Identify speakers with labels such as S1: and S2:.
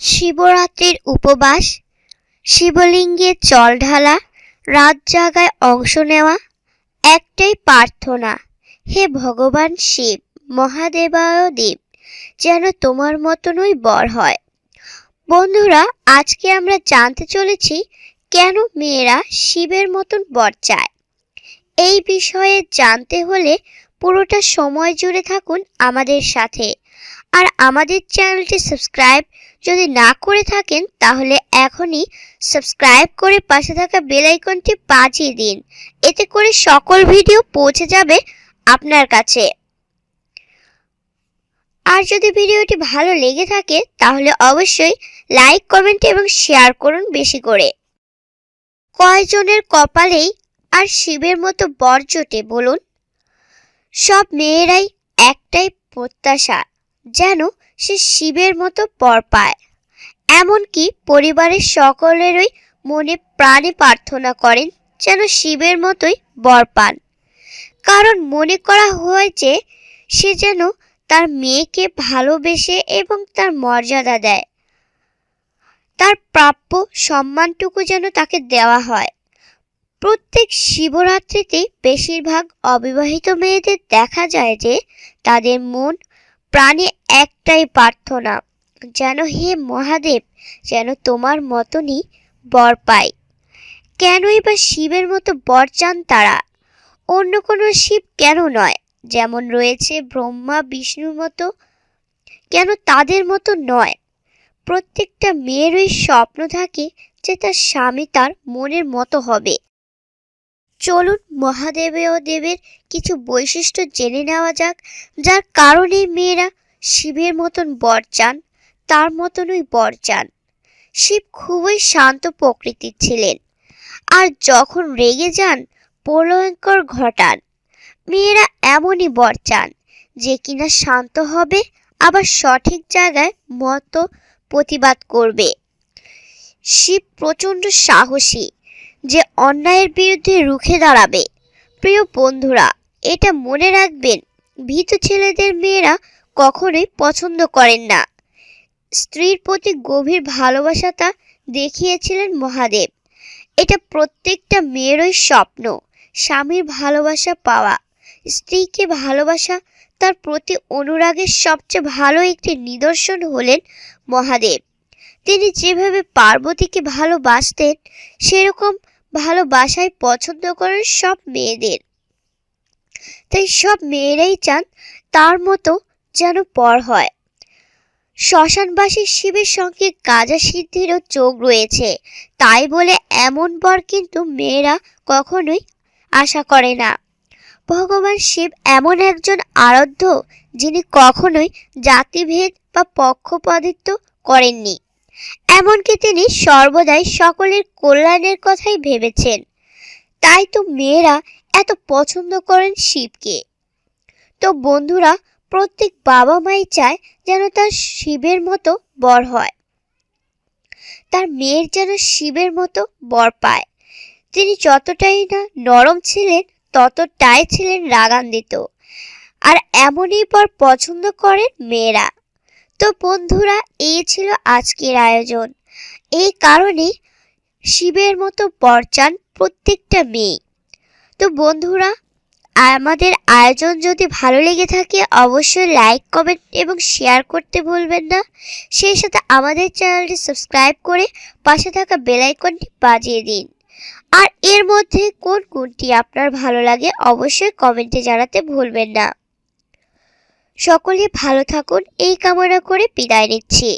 S1: শিবরাত্রির উপবাস, শিবলিঙ্গে জল ঢালা, রাত জাগায় অংশ নেওয়া, একটাই প্রার্থনা, হে ভগবান শিব, মহাদেবায় দেব, যেন তোমার মতনই বর হয়। বন্ধুরা, আজকে আমরা জানতে চলেছি কেন মেয়েরা শিবের মতন বর চায়। এই বিষয়ে জানতে হলে পুরোটা সময় জুড়ে থাকুন আমাদের সাথে। আর আমাদের চ্যানেলটি সাবস্ক্রাইব যদি না করে থাকেন, তাহলে এখনই সাবস্ক্রাইব করে পাশে থাকা বেল আইকনটি বাজিয়ে দিন। এতে করে সকল ভিডিও পৌঁছে যাবে আপনার কাছে। আর যদি ভিডিওটি ভালো লেগে থাকে, তাহলে অবশ্যই লাইক কমেন্ট এবং শেয়ার করুন বেশি করে। কয়জনের কপালেই আর শিবের মতো বর জোটে বলুন? সব মেয়েরাই একটাই প্রত্যাশা, যেন সে শিবের মতো বর পায়। এমনকি পরিবারের সকলেরই মনে প্রাণে প্রার্থনা করেন যেন শিবের মতোই বর পান। কারণ মনে করা হয়েছে সে যেন তার মেয়েকে ভালোবেসে এবং তার মর্যাদা দেয়। তার প্রাপ্য সম্মানটুকু যেন তাকে দেওয়া হয়। প্রত্যেক শিবরাত্রিতে বেশিরভাগ অবিবাহিত মেয়েদের দেখা যায় যে তাদের মন প্রাণে একটাই প্রার্থনা, যেন হে মহাদেব, যেন তোমার মতনই বর পায় কেনই বা শিবের মতো বর চান তারা? অন্য কোনো শিব কেন নয়? যেমন রয়েছে ব্রহ্মা, বিষ্ণুর মতো, কেন তাদের মতো নয়? প্রত্যেকটা মেয়েরই স্বপ্ন থাকে যে তার স্বামী তার মনের মতো হবে। চলুন মহাদেবেও দেবের কিছু বৈশিষ্ট্য জেনে নেওয়া যাক। যার কারণে মেয়েরা শিবের মতন বর চান, তার মতনই বর চান। শিব খুবই শান্ত প্রকৃতির ছিলেন। আর যখন রেগে যান, প্রলয়ঙ্কর ঘটান। মেয়েরা এমনই বর চান, যে কিনা শান্ত হবে, আবার সঠিক জায়গায় মতো প্রতিবাদ করবে। শিব প্রচণ্ড সাহসী যে অন্যায়ের বিরুদ্ধে রুখে দাঁড়াবে। প্রিয় বন্ধুরা, এটা মনে রাখবেন, ভীতু ছেলেদের মেয়েরা কখনোই পছন্দ করেন না। স্ত্রীর প্রতি গভীর ভালোবাসাটা দেখিয়েছিলেন মহাদেব। এটা প্রত্যেকটা মেয়েরই স্বপ্ন, স্বামীর ভালোবাসা পাওয়া। স্ত্রীকে ভালোবাসা তার প্রতি অনুরাগের সবচেয়ে ভালো একটি নিদর্শন হলেন মহাদেব। তিনি যেভাবে পার্বতীকে ভালোবাসতেন, সেরকম ভালোবাসায় পছন্দ করেন সব মেয়েদের। তাই সব মেয়েরাই চান তার মতো যেন পর হয়। শ্মশানবাসী শিবের সঙ্গে গাজা সিদ্ধিরও চোখ রয়েছে। তাই বলে এমন বর কিন্তু মেয়েরা কখনোই আশা করে না। ভগবান শিব এমন একজন আরাধ্য যিনি কখনোই জাতিভেদ বা পক্ষপাতিত্ব করেননি। এমনকি তিনি সর্বদাই সকলের কল্যাণের কথাই ভেবেছেন। তাই তো মেয়েরা এত পছন্দ করেন শিবকে। তো বন্ধুরা, প্রত্যেক বাবা মাই চায় যেন তার শিবের মতো বর হয়। তার মেয়ের যেন শিবের মতো বর পায়। তিনি যতটাই না নরম ছিলেন, ততটাই ছিলেন রাগান্বিত। আর এমনই বর পছন্দ করেন মেয়েরা। তো বন্ধুরা, এই ছিল আজকের আয়োজন। এই কারণে শিবের মতো বর চান প্রত্যেকটা মেয়ে। তো বন্ধুরা, আমাদের আয়োজন যদি ভালো লেগে থাকে, অবশ্যই লাইক, কমেন্ট এবং শেয়ার করতে ভুলবেন না। সেই সাথে আমাদের চ্যানেলটি সাবস্ক্রাইব করে পাশে থাকা বেল আইকনটি বাজিয়ে দিন। আর এর মধ্যে কোন কোনটি আপনার ভালো লাগে, অবশ্যই কমেন্টে জানাতে ভুলবেন না। সকলে ভালো থাকুন এই কামনা করে বিদায় নিচ্ছি।